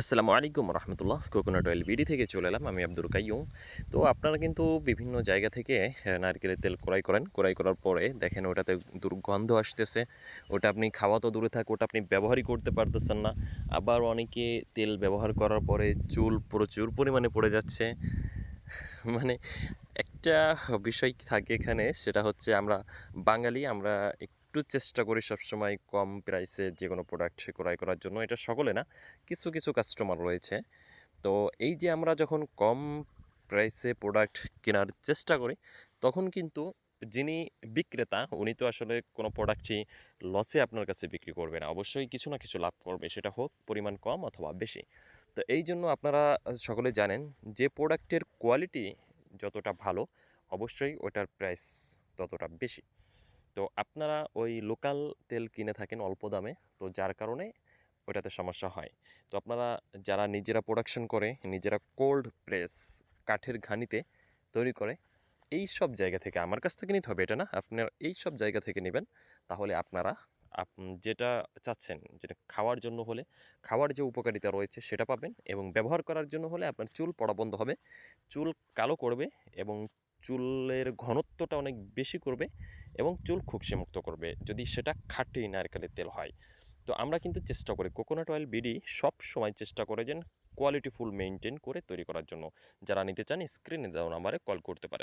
আসসালামু আলাইকুম রহমতুল্লাহ। Coconut oil BD থেকে চলে এলাম, আমি আব্দুল কাইয়ুম। তো আপনারা কিন্তু বিভিন্ন জায়গা থেকে নারকেলের তেল ক্রয় করেন। ক্রয় করার পরে দেখেন ওটাতে দুর্গন্ধ আসতেছে। ওটা আপনি খাওয়া তো দূরে থাক, ওটা আপনি ব্যবহারই করতে পারতেছেন না। আবার অনেকে তেল ব্যবহার করার পরে চুল প্রচুর পরিমাণে পড়ে যাচ্ছে। মানে একটা বিষয় থাকে এখানে, সেটা হচ্ছে আমরা বাঙালি, আমরা একটু চেষ্টা করি সবসময় কম প্রাইসে যে কোনো প্রোডাক্ট ক্রয় করার জন্য, এটা সকলে না, কিছু কিছু কাস্টমার রয়েছে। তো এই যে আমরা যখন কম প্রাইসে প্রোডাক্ট কেনার চেষ্টা করি, তখন কিন্তু যিনি বিক্রেতা, উনি তো আসলে কোনো প্রোডাক্টই লসে আপনার কাছে বিক্রি করবে না। অবশ্যই কিছু না কিছু লাভ করবে, সেটা হোক পরিমাণ কম অথবা বেশি। তো এই জন্য আপনারা সকলে জানেন যে প্রোডাক্টের কোয়ালিটি যতটা ভালো, অবশ্যই ওটার প্রাইস ততটা বেশি। তো আপনারা ওই লোকাল তেল কিনে থাকেন অল্প দামে, তো যার কারণে ওটাতে সমস্যা হয়। তো আপনারা যারা নিজেরা প্রোডাকশন করে, নিজেরা কোল্ড প্রেস কাঠের ঘানিতে তৈরি করে, এই সব জায়গা থেকে, আমার কাছ থেকে নিতে হবে, এটা না? আপনার এই সব জায়গা থেকে নেবেন, তাহলে আপনারা আপ- যেটা চাচ্ছেন, যেটা খাওয়ার জন্য হলে, খাওয়ার যে উপকারিতা রয়েছে সেটা পাবেন এবং ব্যবহার করার জন্য হলে আপনার চুল পড়া বন্ধ হবে, চুল কালো করবে এবং চুলের ঘনত্বটা অনেক বেশি করবে এবং চুল মুক্ত করবে যদি সেটা খাঁটি নারকেলের তেল হয়। তো আমরা কিন্তু চেষ্টা করি কোকোনাট অয়েল বিডি সব সময় চেষ্টা করে যেন কোয়ালিটি ফুল মেনটেন করে তৈরি করার জন্য। যারা নিতে চান স্ক্রিনে দেওয়া নাম্বারে কল করতে পারেন।